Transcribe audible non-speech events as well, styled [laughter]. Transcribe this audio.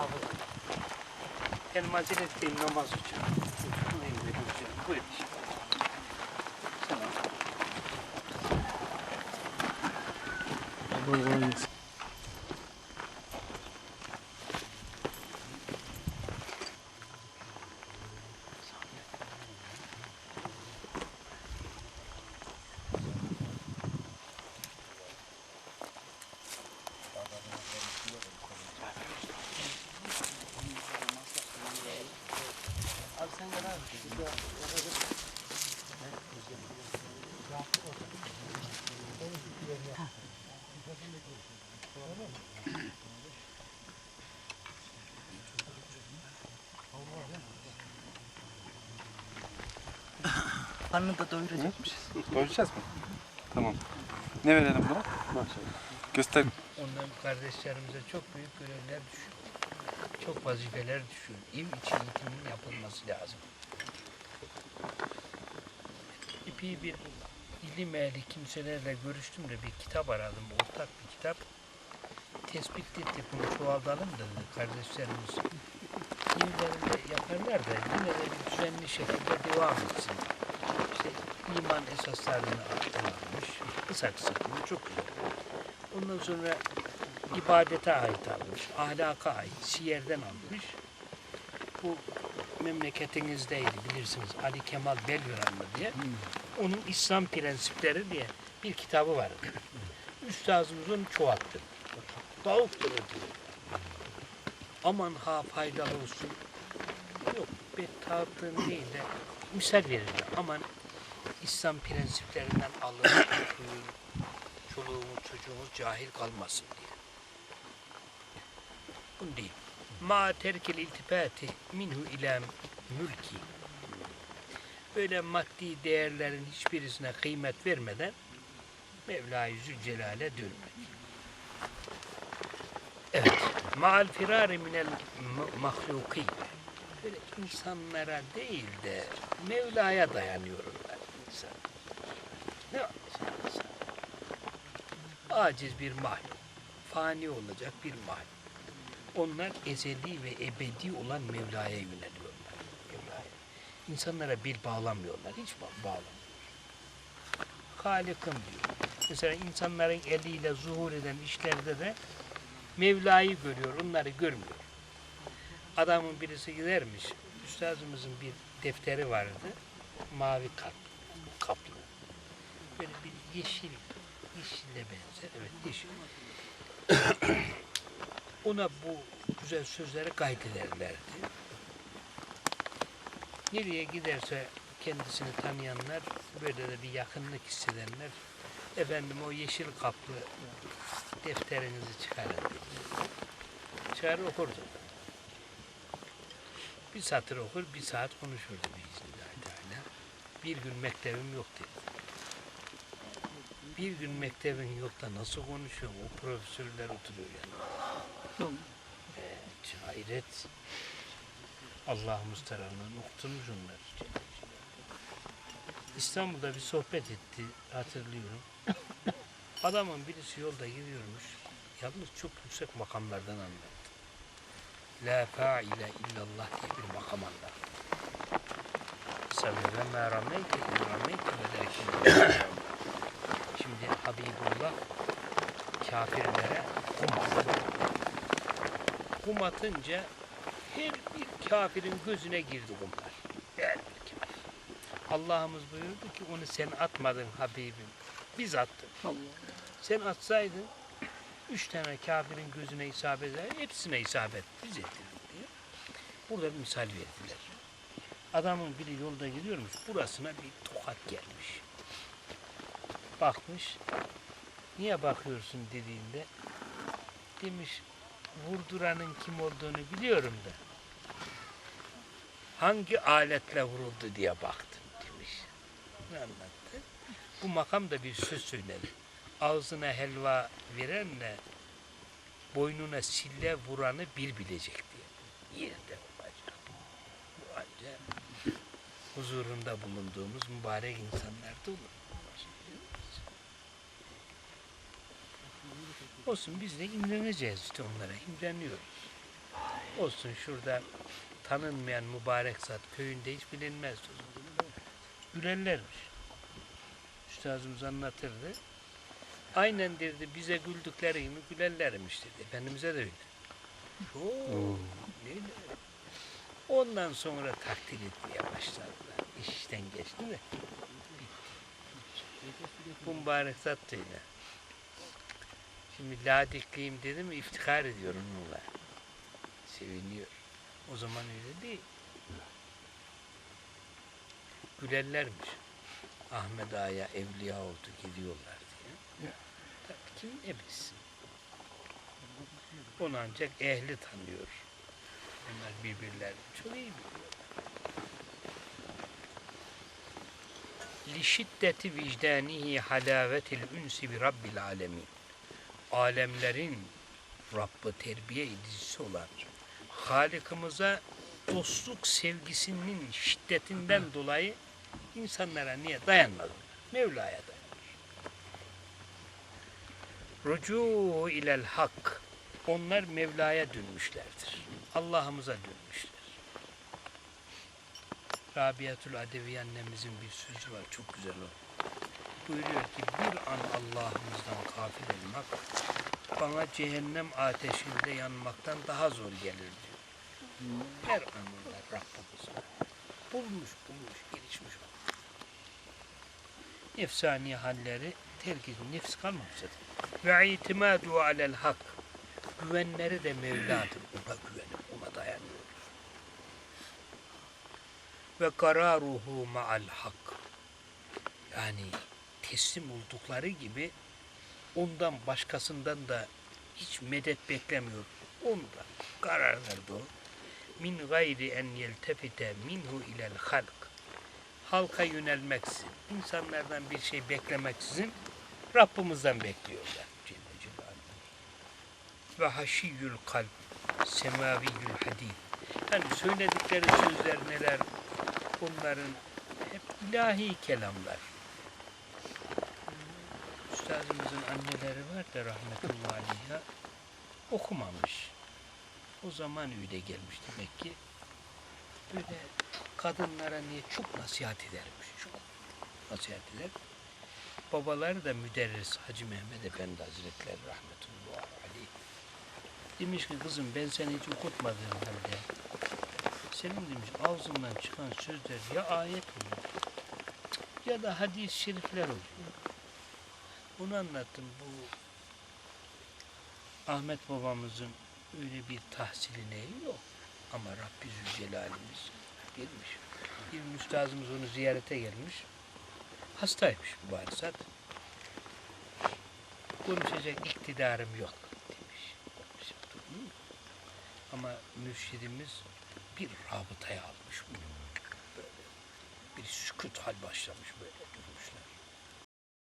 Hafız. Mazeret değil namaz için. Buyurun dedim hocam. Buyurun. Tamam. Abi sen Karnını da doyuracakmışız. Doyuracağız mı? Tamam. Ne verelim buna? Göster. Onların kardeşlerimize çok büyük görevler düşüyor. Çok vazifeler düşüyor. İm için eğitimin yapılması lazım. İpi bir ilim ehli kimselerle görüştüm de bir kitap aradım. Ortak bir kitap. Tespit ettik bunu çoğaltalım dedi kardeşlerimiz. Kimilerinde yaparlar da yine de bir düzenli şekilde devam etsin. İşte iman esaslarını aktarmış. Kısa kısa bunu çok güzel. Ondan sonra ibadete ait almış, ahlaka ait, siyerden almış. Bu memleketinizdeydi bilirsiniz Ali Kemal Belviranlı diye. Onun İslam prensipleri diye bir kitabı vardı. Üstazımız onu çoğalttı. Davuktur diyor. Aman ha faydalı olsun. Yok bettağıtlığın değil de misal verir. Aman İslam prensiplerinden alın, çoluğumuz çocuğumuz cahil kalmasın değil. Ma terkel iltifati minhu ila mülki. Böyle maddi değerlerin hiçbirisine kıymet vermeden Mevla yüzü celale dönmek. Evet. Ma'al firari minel mahluki. Böyle insanlara değil de Mevla'ya dayanıyorlar insan. Ne insan? Aciz bir mahluk. Fani olacak bir mahluk. Onlar ezeli ve ebedi olan Mevla'ya yöneliyorlar. Mevla'ya. İnsanlara bir bağlamıyorlar. Hiç ba- bağlamıyor. Halik'im diyor. Mesela insanların eliyle zuhur eden işlerde de Mevla'yı görüyor, onları görmüyor. Adamın birisi gidermiş, üstazımızın bir defteri vardı, mavi kap, kaplı. Böyle bir yeşil, yeşille benzer, evet yeşil. Ona bu güzel sözleri kaydederlerdi. Nereye giderse kendisini tanıyanlar, böyle de bir yakınlık hissedenler, efendim o yeşil kaplı defterinizi çıkarın. Çıkarır okurdu. Bir satır okur, bir saat konuşurdu biiznillahü teala. Bir gün mektebim yok dedi. Bir gün mektebin yok da nasıl konuşuyor? O profesörler oturuyor yanında. Evet, hayret. Allah musterarından okutmuş onlar. İstanbul'da bir sohbet etti, hatırlıyorum. [laughs] Adamın birisi yolda gidiyormuş. Yalnız çok yüksek makamlardan anlattı. La fa'ile illallah diye bir makam anlattı. Sabir ve ma rameyte in rameyte velakin Şimdi Habibullah kafirlere kum attı. Kum atınca her bir kafirin gözüne girdi kumlar. Her bir kafir. Allah'ımız buyurdu ki onu sen atmadın Habibim. Biz attık. Sen atsaydın üç tane kafirin gözüne isabet eder, hepsine isabet biz ettirir diye. Burada bir misal verdiler. Adamın biri yolda gidiyormuş, burasına bir tokat gelmiş. Bakmış, niye bakıyorsun dediğinde, demiş, vurduranın kim olduğunu biliyorum da, hangi aletle vuruldu diye baktım demiş. Ne anlattı? Bu makam da bir söz söyledi ağzına helva verenle boynuna sille vuranı bir bilecek diye. Yerinde olacak. Bu ancak huzurunda bulunduğumuz mübarek insanlarda olur. Olsun biz de imreneceğiz işte onlara. imreniyoruz. Olsun şurada tanınmayan mübarek zat köyünde hiç bilinmez. Gülerlermiş. Üstazımız anlatırdı. Aynen dedi bize güldükleri gibi gülerlermiş dedi. Efendimiz'e de öyle. Oo? Ondan sonra takdir etmeye başladılar. İş işten geçti de. Bu mübarek zat da öyle. Şimdi ladikliyim dedim iftihar ediyor onunla. Seviniyor. O zaman öyle değil. Gülerlermiş. Ahmet Ağa'ya evliya oldu gidiyorlar diye. Tabii kim ne bilsin. Onu ancak ehli tanıyor. Onlar birbirlerini çok iyi biliyorlar. Lişiddeti vicdanihi halavetil ünsi bi rabbil alemin. Alemlerin Rabb'ı terbiye edicisi olan Halikimize dostluk sevgisinin şiddetinden dolayı insanlara niye dayanmadı? Mevla'ya dayanır. Rucu ilel hak. Onlar Mevla'ya dönmüşlerdir. Allah'ımıza dönmüşler. Rabiatül Adevi annemizin bir sözü var. Çok güzel o. Buyuruyor ki bir an Allah'ımızdan gafil olmak bana cehennem ateşinde yanmaktan daha zor gelir diyor. Her anında Rabbimiz bulmuş bulmuş gelişmiş. Nefsani halleri terk edin. Nefs kalmamış zaten. Ve itimadu alel hak. Güvenleri de Mevla'dır. Ona güvenip ona dayanıyor. Ve kararuhu ma'al hak. Yani teslim oldukları gibi ondan başkasından da hiç medet beklemiyor. Ondan karar verdi o. Min gayri en yeltefite minhu ilel halk. Halka yönelmeksizin, insanlardan bir şey beklemeksizin Rabbimizden bekliyorlar. Celle Celaluhu. Ve haşiyyül kalp, semaviyyül hadid. Yani söyledikleri sözler neler, bunların hep ilahi kelamlar. Üstazımızın anneleri var da rahmetullahi aleyha okumamış. O zaman öyle gelmiş demek ki. Böyle kadınlara niye çok nasihat edermiş. Çok nasihat eder. Babaları da müderris Hacı Mehmet Efendi Hazretleri rahmetullahi aleyh. Demiş ki kızım ben seni hiç okutmadığım halde senin demiş ağzından çıkan sözler ya ayet oluyor ya da hadis-i şerifler oluyor. Bunu anlattım. Bu Ahmet babamızın öyle bir tahsili neyi yok. Ama Rabbi Zülcelal'imiz gelmiş. Bir müstazımız onu ziyarete gelmiş. Hastaymış mübarek zat. Konuşacak iktidarım yok demiş. Ama mürşidimiz bir rabıtaya almış bunu. Böyle bir sükut hal başlamış böyle.